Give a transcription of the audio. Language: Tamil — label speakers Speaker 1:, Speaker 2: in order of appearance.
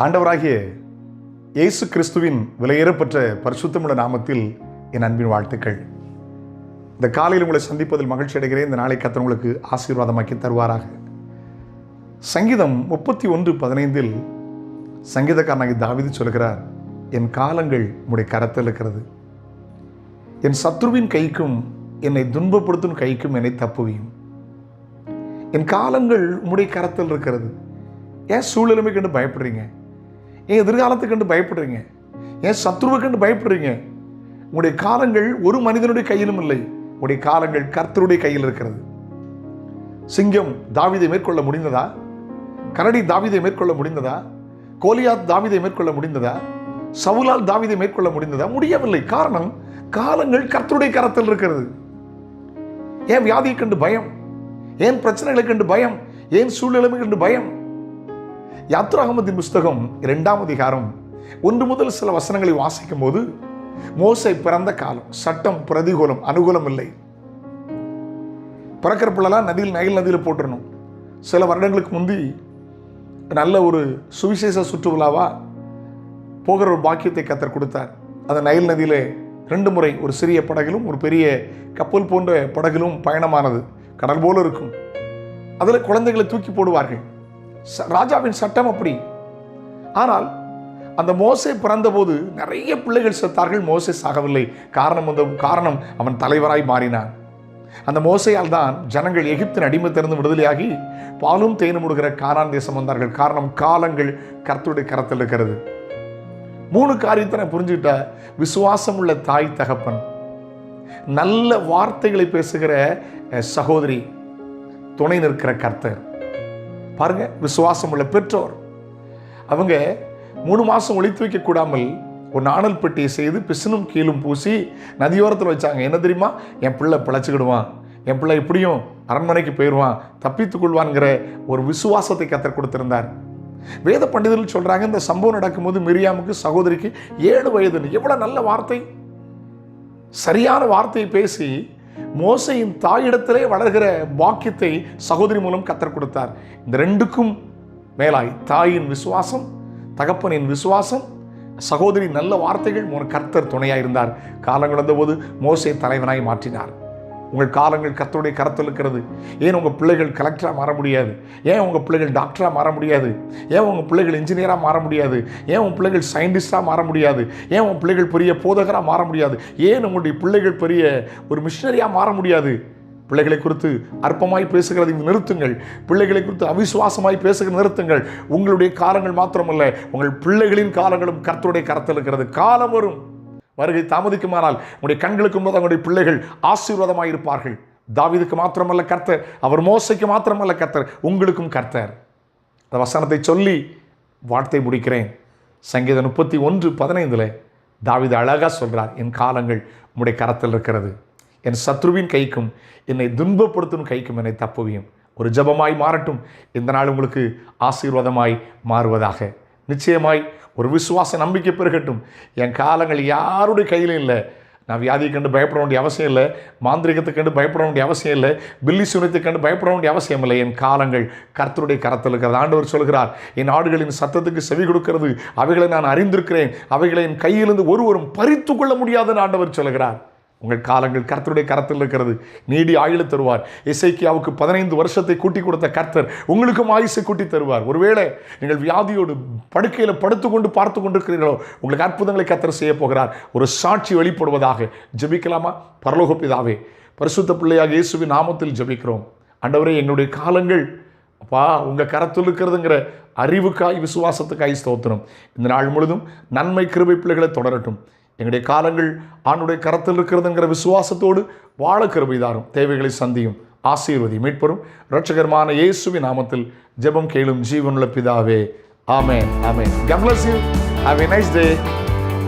Speaker 1: ஆண்டவராகிய இயேசு கிறிஸ்துவின் விலையேறப்பெற்ற பரிசுத்தமுள்ள நாமத்தில் என் அன்பின் வாழ்த்துக்கள். இந்த காலையில் உங்களை சந்திப்பதில் மகிழ்ச்சி அடைகிறேன். இந்த நாளை கத்தன் உங்களுக்கு ஆசீர்வாதமாக்கி தருவாராக. சங்கீதம் முப்பத்தி ஒன்று பதினைந்தில் சங்கீதக்காரனாகி தாவிதி சொல்கிறார் என் காலங்கள் உடைய கரத்தில் இருக்கிறது. என் சத்ருவின் கைக்கும் என்னை துன்பப்படுத்தும் கைக்கும் என்னை தப்புவியும். என் காலங்கள் உடைய கரத்தில் இருக்கிறது. ஏன் சூழ்நிலைமை கண்டு பயப்படுறீங்க? ஏன் எதிர்காலத்தை கண்டு பயப்படுறீங்க? ஏன் சத்ருவை கண்டு பயப்படுறீங்க? உங்களுடைய காலங்கள் ஒரு மனிதனுடைய கையிலும் இல்லை. உங்களுடைய காலங்கள் கர்த்தருடைய கையில் இருக்கிறது. சிங்கம் தாவிதை மேற்கொள்ள முடிந்ததா? கரடி தாவிதை மேற்கொள்ள முடிந்ததா? கோலியாத் தாவிதை மேற்கொள்ள முடிந்ததா? சவுலால் தாவிதை மேற்கொள்ள முடிந்ததா? முடியவில்லை. காரணம் காலங்கள் கர்த்தருடைய கரத்தில் இருக்கிறது. ஏன் வியாதியை கண்டு பயம்? ஏன் பிரச்சனைகளை கண்டு பயம்? ஏன் சூழ்நிலைமை கண்டு பயம்? யாத்ராகமத்தின் புஸ்தகம் இரண்டாம் அதிகாரம். ஒன்று முதல் சில வசனங்களை வாசிக்கும் போது மோசை பிறந்த காலம் சட்டம் பிரதிகூலம் அனுகூலம் இல்லை. பிறக்கிற பிள்ளைலாம் நதியில் நைல் நதியில் போட்டுடணும் சில வருடங்களுக்கு முந்தி நல்ல ஒரு சுவிசேஷ சுற்றுலாவா போகிற ஒரு பாக்கியத்தை கத்தர் கொடுத்தார். அந்த நைல் நதியில் ரெண்டு முறை ஒரு சிறிய படகிலும் ஒரு பெரிய கப்பல் போன்ற படகிலும் பயணமானது. கடல் போல இருக்கும். அதில் குழந்தைகளை தூக்கி போடுவார்கள். ராஜாவின் சட்டம் அப்படி. ஆனால் அந்த மோசை பிறந்தபோது நிறைய பிள்ளைகள் செத்தார்கள் மோசை சாகவில்லை. காரணம் அந்த காரணம் அவன் தலைவராய் மாறினான். அந்த மோசையால் தான் ஜனங்கள் எகிப்தின் அடிமைத்திறந்து விடுதலையாகி பாலும் தேனும் முடுகிற காரான் தேசம் வந்தார்கள். காரணம் காலங்கள் கர்த்தருடைய கரத்தில் இருக்கிறது. மூணு காரியத்தை நான் புரிஞ்சுக்கிட்ட விசுவாசம் உள்ள தாய் தகப்பன். நல்ல வார்த்தைகளை பேசுகிற சகோதரி துணை நிற்கிற கர்த்தர். பாருங்க விசுவாசம் உள்ள பெற்றோர். அவங்க மூணு மாசம் ஒழித்து வைக்க கூடாமல் ஒரு நாணல் பெட்டியை செய்து பிசினும் கீழும் பூசி நதியோரத்தில் வச்சாங்க. என்ன தெரியுமா? என் பிள்ளை பிழைச்சிக்கிடுவான். என் பிள்ளை எப்படியும் அரண்மனைக்கு போயிடுவான் தப்பித்துக் கொள்வான்ங்கிற ஒரு விசுவாசத்தை கத்தர் கொடுத்திருந்தார். வேத பண்டிதர்கள் சொல்றாங்க இந்த சம்பவம் நடக்கும்போது மிரியாமுக்கு சகோதரிக்கு ஏழு வயதுன்னு. எவ்வளவு நல்ல வார்த்தை. சரியான வார்த்தையை பேசி மோசையின் தாயிடத்திலே வளர்கிற பாக்கியத்தை சகோதரி மூலம் கத்தர் கொடுத்தார். இந்த ரெண்டுக்கும் மேலாய் தாயின் விசுவாசம் தகப்பனின் விசுவாசம் சகோதரி நல்ல வார்த்தைகள் மூலம் கர்த்தர் துணையாக இருந்தார் காலம் கடந்தபோது மோசை தலைவனாய் மாற்றினார். உங்கள் காலங்கள் கத்தோடைய கரத்தில் இருக்கிறது. ஏன் உங்கள் பிள்ளைகள் கலெக்டராக மாற முடியாது? ஏன் உங்கள் பிள்ளைகள் டாக்டராக மாற முடியாது? ஏன் உங்கள் பிள்ளைகள் இன்ஜினியராக மாற முடியாது? ஏன் உங்கள் பிள்ளைகள் சயின்டிஸ்டாக மாற முடியாது? ஏன் உங்கள் பிள்ளைகள் பெரிய போதகராக மாற முடியாது? ஏன் உங்களுடைய பிள்ளைகள் பெரிய ஒரு மிஷினரியாக மாற முடியாது? பிள்ளைகளை குறித்து அற்பமாய் பேசுகிறதை நிறுத்துங்கள். பிள்ளைகளை குறித்து அவிசுவாசமாய் பேசுகிற நிறுத்துங்கள். உங்களுடைய காலங்கள் மாத்திரமல்ல உங்கள் பிள்ளைகளின் காலங்களும் கர்த்தருடைய கரத்தில் இருக்கிறது. காலம் வரும். வருகை தாமதிக்குமானால் உங்களுடைய கண்களுக்கு போது உங்களுடைய பிள்ளைகள் ஆசீர்வாதமாக இருப்பார்கள் தாவிதுக்கு மாத்திரமல்ல கர்த்தர் அவர் மோசைக்கு மாத்திரமல்ல கர்த்தர் உங்களுக்கும் கர்த்தர். அந்த வசனத்தை சொல்லி வார்த்தை முடிக்கிறேன். சங்கீதம் முப்பத்தி ஒன்று பதினைந்தில் தாவித அழகாக சொல்கிறார் என் காலங்கள் உம்முடைய கரத்தில் இருக்கிறது. என் சத்ருவின் கைக்கும் என்னை துன்பப்படுத்தும் கைக்கும் என்னை தப்புவியும். ஒரு ஜெபமாய் மாறட்டும். இந்த நாள் உங்களுக்கு ஆசீர்வாதமாய் மாறுவதாக. நிச்சயமாய் ஒரு விசுவாச நம்பிக்கை பெருகட்டும். என் காலங்கள் யாருடைய கையிலும் இல்லை. நான் வியாதியை கண்டு பயப்பட வேண்டிய அவசியம் இல்லை. மாந்திரிகத்தை கண்டு பயப்பட வேண்டிய அவசியம் இல்லை. பில்லி சுனத்தை கண்டு பயப்பட வேண்டிய அவசியம் இல்லை. என் காலங்கள் கர்த்தருடைய கரத்தில் இருக்கிறது. ஆண்டவர் சொல்கிறார் என் ஆடுகளின் சத்தத்துக்கு செவி கொடுக்கிறது. அவைகளை நான் அறிந்திருக்கிறேன். அவைகளை என் கையிலிருந்து ஒருவரும் பறித்து கொள்ள முடியாதுன்னு ஆண்டவர் சொல்கிறார். உங்கள் காலங்கள் கர்த்தருடைய கரத்தில் இருக்கிறது. நீடி ஆயுள தருவார். இசைக்கியாவுக்கு பதினைந்து வருஷத்தை கூட்டி கொடுத்த கர்த்தர் உங்களுக்கும் ஆயுசை கூட்டி தருவார். ஒருவேளை நீங்கள் வியாதியோடு படுக்கையில் படுத்துக்கொண்டு பார்த்து கொண்டிருக்கிறீர்களோ உங்களுக்கு அற்புதங்களை கர்த்தர் செய்ய போகிறார். ஒரு சாட்சி வெளிப்படுவதாக ஜெபிக்கலாமா? பரலோக பிதாவே பரிசுத்த பிள்ளையாக இயேசுவின் நாமத்தில் ஜெபிக்கிறோம். அண்டவரே எங்களுடைய காலங்கள் அப்பா உங்கள் கரத்தில் இருக்கிறதுங்கிற அறிவுக்காய் விசுவாசத்துக்காய் ஸ்தோத்திரம். இந்த நாள் முழுதும் நன்மை கிருபை பிள்ளைகளை தொடரட்டும். எங்களுடைய காலங்கள் ஆணுடைய கரத்தில் இருக்கிறதுங்கிற விசுவாசத்தோடு வாழ கிருபை தாரும் தேவைகளை சந்தியும் ஆசீர்வதி மீட்பெறும் ரட்சகரமான இயேசுவின் நாமத்தில் ஜெபம் கேளும் ஜீவனுள்ள பிதாவே. Amen amen. கம்லஸ் you have a nice day.